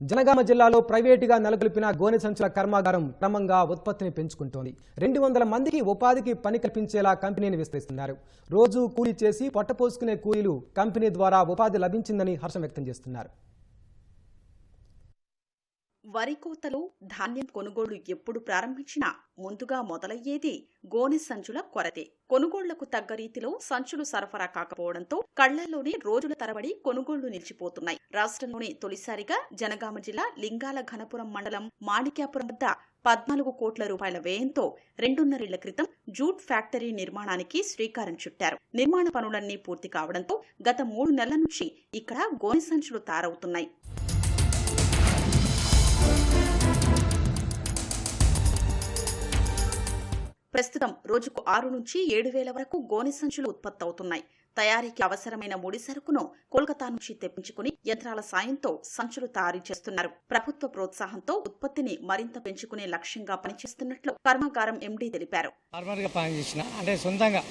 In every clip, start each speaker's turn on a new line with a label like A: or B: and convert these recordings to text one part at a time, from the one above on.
A: జనగామ జిల్లాలో ప్రైవేటుగా నెలకొల్పిన గోనె సంచుల కర్మాగారం క్రమంగా ఉత్పత్తిని పెంచుకుంటోంది. రెండు వందల మందికి ఉపాధికి పని కల్పించేలా కంపెనీని విస్తరిస్తున్నారు. రోజు కూలీ చేసి పొట్టపోసుకునే కూలీలు కంపెనీ ద్వారా ఉపాధి లభించిందని హర్షం వ్యక్తం చేస్తున్నారు.
B: వరి కోతలు ధాన్యం కొనుగోళ్ళు ఎప్పుడు ప్రారంభించినా ముందుగా మొదలయ్యేది గోనె సంచుల కొరతే. కొనుగోళ్ళకు తగ్గ రీతిలో సంచులు సరఫరా కాకపోవడంతో కళ్ళల్లోనే రోజుల తరబడి కొనుగోళ్ళు నిలిచిపోతున్నాయి. రాష్ట్రంలోనే తొలిసారిగా జనగామ జిల్లా లింగాల ఘనపురం మండలం మాణిక్యాపురం వద్ద పద్నాలుగు కోట్ల రూపాయల వ్యయంతో రెండున్నరేళ్ళ క్రితం జూట్ ఫ్యాక్టరీ నిర్మాణానికి శ్రీకారం చుట్టారు. నిర్మాణ పనులన్నీ పూర్తి కావడంతో గత మూడు నెలల నుంచి ఇక్కడ గోనె సంచులు తయారవుతున్నాయి. ప్రస్తుతం రోజుకు ఆరు నుంచి ఏడు వేల వరకు గోనె సంచులు ఉత్పత్తి అవుతున్నాయి తయారీకి అవసరమైన ముడి సరుకును కోల్కతా నుంచి తెప్పించుకుని యంత్రాల సాయంతో సంచులు తయారు చేస్తున్నారు. ప్రభుత్వ ప్రోత్సాహంతో ఉత్పత్తిని మరింత పెంచుకునే లక్ష్యంగా పనిచేస్తున్నట్లు కర్మాగారం ఎండీ తెలిపారు.
C: ఫార్మర్గా పని చేసిన అంటే సొంతంగా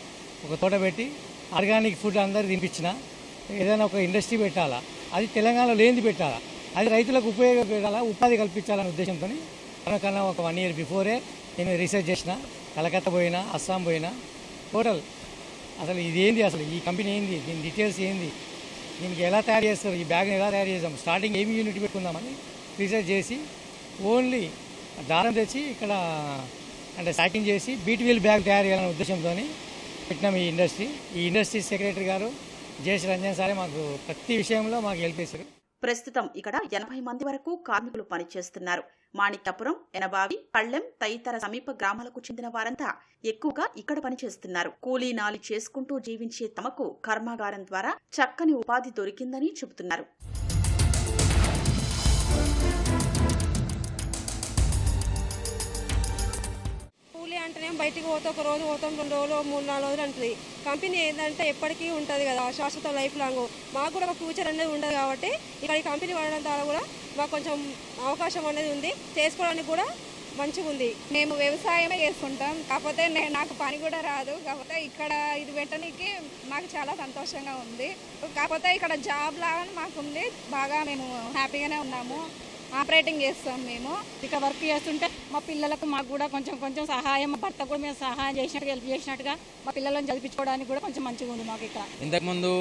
C: ఒక తోట పెట్టి ఆర్గానిక్ ఫుడ్ అందరు తినిపించిన ఏదైనా ఒక ఇండస్ట్రీ పెట్టాలా అది తెలంగాణలో లేనిది పెట్టాలా అది రైతులకు ఉపయోగపడాలా ఉపాధి కల్పించాలనే ఉద్దేశంతో కన్నా ఒక వన్ ఇయర్ బిఫోరే నేను రీసెర్చ్ చేసిన. కలకత్తా పోయినా అస్సాం పోయినా టోటల్. అసలు ఇది ఏంది అసలు? ఈ కంపెనీ ఏంది? దీని డీటెయిల్స్ ఏంది? దీనికి ఎలా తయారు చేస్తారు? ఈ బ్యాగ్ని ఎలా తయారు చేద్దాం? స్టార్టింగ్ ఏమి యూనిట్ పెట్టుకుందామని రీసెర్చ్ చేసి ఓన్లీ దారం తెచ్చి ఇక్కడ అంటే ప్యాకింగ్ చేసి బీటీవీల్ బ్యాగ్ తయారు చేయాలనే ఉద్దేశంతో పెట్టినాం ఈ ఇండస్ట్రీ. ఈ ఇండస్ట్రీ సెక్రటరీ గారు జేసి రంజన్ సారే మాకు ప్రతి విషయంలో మాకు హెల్ప్ చేశారు.
B: ప్రస్తుతం ఇక్కడ ఎనభై మంది వరకు కార్మికులు పనిచేస్తున్నారు. మాణిక్యపురం ఎనబావి పళ్ళెం తదితర సమీప గ్రామాలకు చెందిన వారంతా ఎక్కువగా ఇక్కడ పనిచేస్తున్నారు. కూలీ నాలి చేసుకుంటూ జీవించే తమకు కర్మాగారం ద్వారా చక్కని ఉపాధి దొరికిందని చెబుతున్నారు.
D: అంటేనే బయటికి పోతే ఒక రోజు పోతాం రెండు రోజులు మూడు నాలుగు రోజులు అంటుంది. కంపెనీ ఏంటంటే ఎప్పటికీ ఉంటుంది కదా శాశ్వత లైఫ్ లాంగ్. మాకు కూడా ఒక ఫ్యూచర్ అనేది ఉండదు కాబట్టి ఇక్కడ ఈ కంపెనీ వాడడం ద్వారా కూడా మాకు కొంచెం అవకాశం అనేది ఉంది. చేసుకోవడానికి కూడా మంచిగా ఉంది.
E: మేము వ్యవసాయమే చేసుకుంటాం. కాకపోతే నేను నాకు పని కూడా రాదు. కాకపోతే ఇక్కడ ఇది పెట్టడానికి మాకు చాలా సంతోషంగా ఉంది. కాకపోతే ఇక్కడ జాబ్ లాగా మాకు ఉంది బాగా మేము హ్యాపీగానే ఉన్నాము. ఆపరేటింగ్ చేస్తాం మేము.
F: ఇక్కడ వర్క్ చేస్తుంటే మా పిల్లలకు మాకు కూడా కొంచెం కొంచెం సహాయం మా భర్త కూడా మేము సహాయం చేసినట్టుగా హెల్ప్ చేసినట్టుగా మా పిల్లలను చదివించుకోవడానికి కూడా కొంచెం మంచిగా ఉంది మాకు ఇక్కడ.
G: ఇంతకుముందు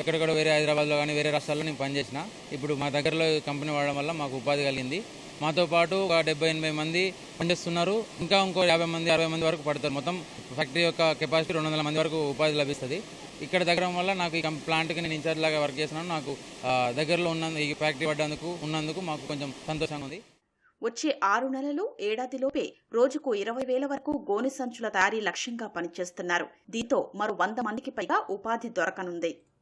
G: ఎక్కడెక్కడ వేరే హైదరాబాద్లో కానీ వేరే రాష్ట్రాల్లో నేను పనిచేసిన ఇప్పుడు మా దగ్గరలో కంపెనీ వాడడం వల్ల మాకు ఉపాధి కలిగింది. మాతో పాటు ఒక డెబ్బై ఎనభై మంది పనిచేస్తున్నారు ఇంకా ఇంకో యాభై మంది అరవై మంది వరకు పడతారు. మొత్తం ఫ్యాక్టరీ యొక్క కెపాసిటీ రెండు వందల మంది వరకు ఉపాధి లభిస్తుంది. ఇక్కడ దగ్గర వల్ల నాకు ఈ ప్లాంట్కి నేను ఇన్ఛార్జ్ లాగా వర్క్ చేస్తున్నాను. నాకు దగ్గరలో ఉన్న ఈ ఫ్యాక్టరీ పడ్డందుకు ఉన్నందుకు మాకు కొంచెం సంతోషంగా ఉంది.
B: వచ్చే ఆరు నెలలు ఏడాదిలోపే రోజుకు ఇరవై వేల వరకు గోనె సంచుల తయారీ లక్ష్యంగా పనిచేస్తున్నారు. దీంతో మరో వంద మందికి పైగా ఉపాధి దొరకనుంది.